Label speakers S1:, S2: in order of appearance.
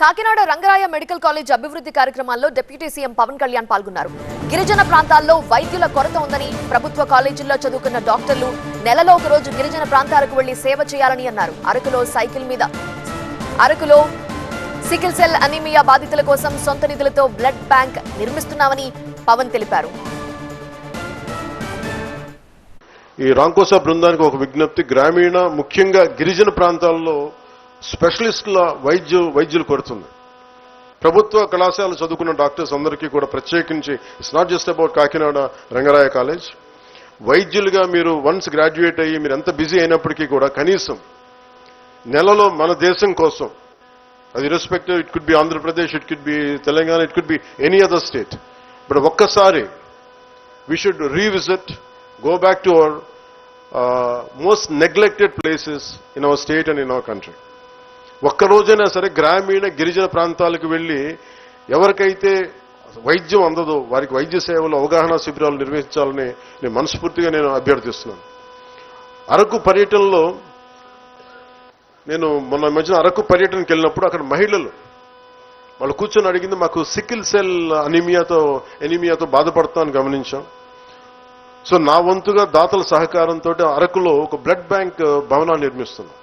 S1: Kakinada Rangaraya medical college అభివృద్ధి కార్యక్రమాల్లో deputy CM Pawan Kalyan పాల్గొన్నారు. గిరిజన ప్రాంతాల్లో వైద్యుల కొరత ఉందని ప్రభుత్వ కాలేజీల్లో చదువుకున్న డాక్టర్లు నెలలో ఒక రోజు గిరిజన ప్రాంతాలకు వెళ్ళి సేవ చేయాలని అన్నారు. అరకులో సైకిల్ మీద అరకులో సికిల్ సెల్ అనీమియా బాధితుల కోసం సొంత నిధులతో బ్లడ్ బ్యాంక్ నిర్మిస్తున్నామని పవన్ తెలిపారు.
S2: ఈ రాంకోసా బృందానికి ఒక విజ్ఞప్తి గ్రామీణ ముఖ్యంగా గిరిజన ప్రాంతాల్లో స్పెషలిస్టుల వైద్యు వైద్యులు కొడుతుంది ప్రభుత్వ కళాశాల చదువుకున్న డాక్టర్స్ అందరికీ కూడా ప్రత్యేకించి it's not just about Kakinada Rangaraya college. వైద్యులుగా మీరు వన్స్ గ్రాడ్యుయేట్ అయ్యి మీరు ఎంత బిజీ అయినప్పటికీ కూడా కనీసం నెలలో మన దేశం కోసం అది respective it could be Andhra Pradesh it could be Telangana it could be any other state but ఒక్కసారి we should revisit go back to our most neglected places in our state and in our country ఒక్కరోజైనా ఒక్క రోజైనా సరే గ్రామీణ గిరిజన ప్రాంతాలకు వెళ్ళి ఎవరికైతే వైద్యం అందదో వారికి వైద్య సేవలు అవగాహన శిబిరాలు నిర్వహించాలని నేను మనస్ఫూర్తిగా నేను అభ్యర్థిస్తున్నాను. అరకు పర్యటనలో నేను మొన్న మధ్యన అరకు పర్యటనకి వెళ్ళినప్పుడు అక్కడ మహిళలు వాళ్ళు కూర్చొని అడిగింది మాకు సికిల్ సెల్ అనిమియాతో ఎనిమియాతో బాధపడతామని గమనించాం. సో నా వంతుగా దాతల సహకారంతో అరకులో ఒక బ్లడ్ బ్యాంక్ భవనాన్ని నిర్మిస్తున్నాం.